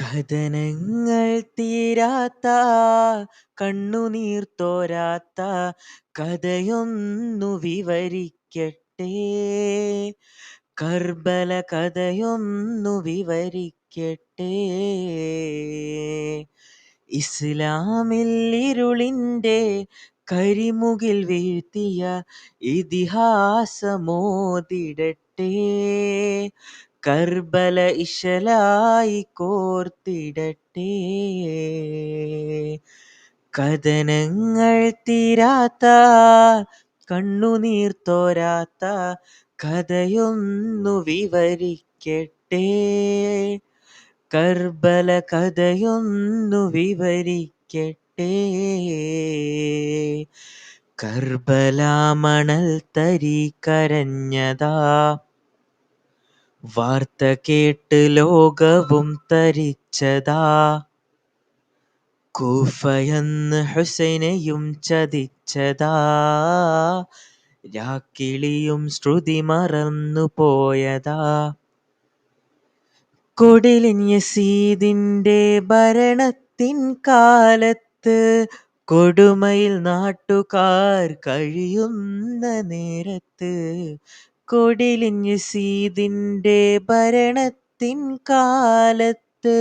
കഥനങ്ങൾ തീരാത്ത കണ്ണുനീർ തോരാത്ത കഥയൊന്നു വിവരിക്കട്ടെ. കർബല കഥയൊന്നു വിവരിക്കട്ടെ. ഇസ്ലാമിൽ ഇരുളിന്റെ കരിമുകിൽ വീഴ്ത്തിയ ഇതിഹാസമോതിടട്ടെ. കർബല ഇശലായി കോർത്തിടട്ടെ കഥനങ്ങൾ തീരാത്ത കണ്ണുനീർ തോരാത്ത കഥയൊന്നു വിവരിക്കട്ടെ. കർബല കഥയൊന്നു വിവരിക്കട്ടെ. കർബല മണൽ തരി കരഞ്ഞതാ വാർത്ത കേട്ട് ലോകവും തരിച്ചതാ. കൂഫയെന്ന് ഹുസൈനെയും ചതിച്ചതാ. രാക്കിളിയും ശ്രുതി മറന്നു പോയതാ. കൊടിലിൻ യസീദിന്റെ ഭരണത്തിൻ കാലത്ത് കൊടുമയിൽ നാട്ടുകാർ കഴിയുന്ന നേരത്ത് കൊടിലിൻ സീതിന്റെ ഭരണത്തിൻ കാലത്ത്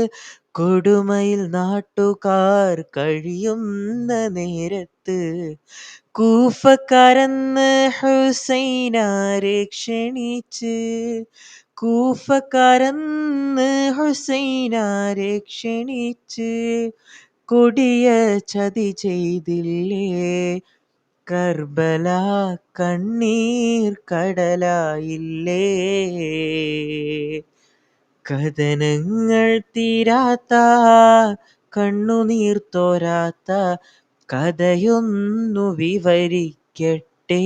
കൊടുമയിൽ നാട്ടുകാർ കഴിയുന്ന നേരത്ത് കൂഫക്കാരെന്ന് ഹുസൈനാരെ ക്ഷണിച്ച് കൂഫക്കാരെന്ന് ഹുസൈനാരെ ക്ഷണിച്ച് കൊടിയ ചതി ചെയ്തില്ലേ കർബല കണ്ണീർ കടലായില്ലേ? കഥനങ്ങൾ തീരാത്ത കണ്ണുനീർ തോരാത്ത കഥയൊന്നു വിവരിക്കട്ടെ?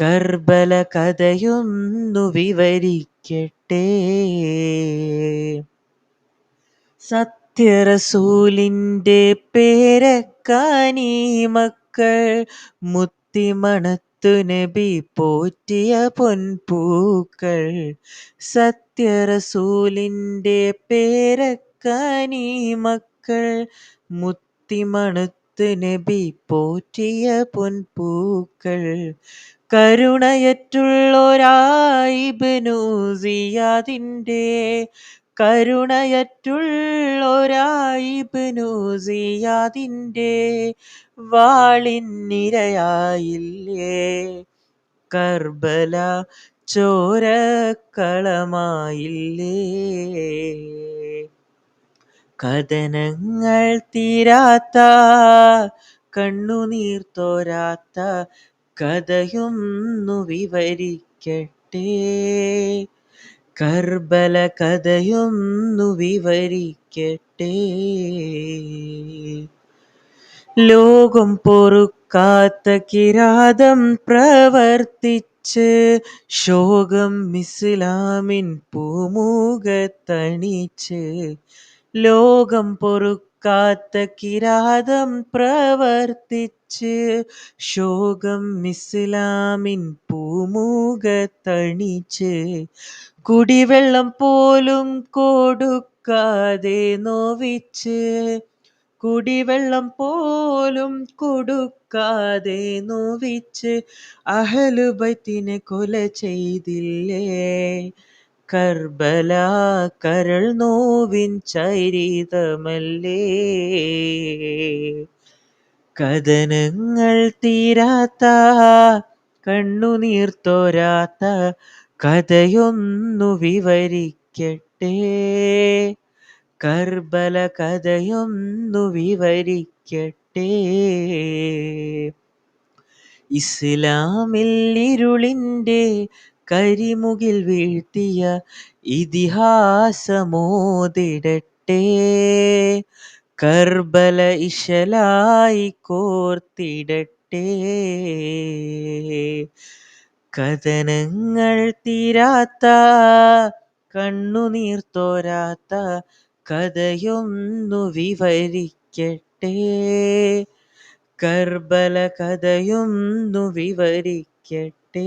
കർബല കഥയൊന്നു വിവരിക്കട്ടെ? സത്യറസൂലിന്റെ പേരക്കാനീ മക്കൾ മുത്തിമണത്തു നബി പോറ്റിയ പൊൻപൂക്കൾ. സത്യറസൂലിന്റെ പേരക്കാനി മക്കൾ മുത്തിമണത്തു നബി പോറ്റിയ പൊൻപൂക്കൾ. കരുണയറ്റുള്ളൊരായിബ്നു സിയാദിന്റെ കരുണയറ്റുള്ളൊരായിബ്നു വാളിൻ വാളിനിരയായില്ലേ കർബല ചോരക്കളമായില്ലേ? കഥനങ്ങൾ തീരാത്ത കണ്ണുനീർ തോരാത്ത കഥയൊന്നു വിവരിക്കട്ടെ? കർബല കഥയൊന്നു വിവരിക്കട്ടെ. ലോകം പൊറുക്കാത്ത കിരാതം പ്രവർത്തിച്ച് ശോകം ഇസ്ലാമിൻ പൂമുഖത്തണിച്ച്. ലോകം പൊറുക്കാത്ത കിരാതം പ്രവർത്തിച്ച് ശോകം ഇസ്ലാമിൻ പൂമുഖത്തണിച്ച് കുടിവെള്ളം പോലും കൊടുക്കാതെ നോവിച്ച് കുടിവെള്ളം പോലും കൊടുക്കാതെ നോവിച്ച് അഹലുബൈത്തിനെ കൊല ചെയ്തില്ലേ? കർബല കരൾ നോവിൻ ചരിതമല്ലേ? കഥനങ്ങൾ തീരാത്ത കണ്ണുനീർത്തോരാത്ത കഥയൊന്നു വിവരിക്കട്ടെ? കർബല കഥയൊന്നു വിവരിക്കട്ടെ? ഇസ്ലാമിൽ ഇരുളിന്റെ കരിമുകിൽ വീഴ്ത്തിയ ഇതിഹാസമോതിടട്ടെ. കർബല ഇശലായി കോർത്തിടട്ടെ. കഥനങ്ങൾ തീരാത്ത കണ്ണുനീർ തോരാത്ത കഥയൊന്നു വിവരിക്കട്ടെ. കർബല കഥയൊന്നു വിവരിക്കട്ടെ ഇരിക്കട്ടെ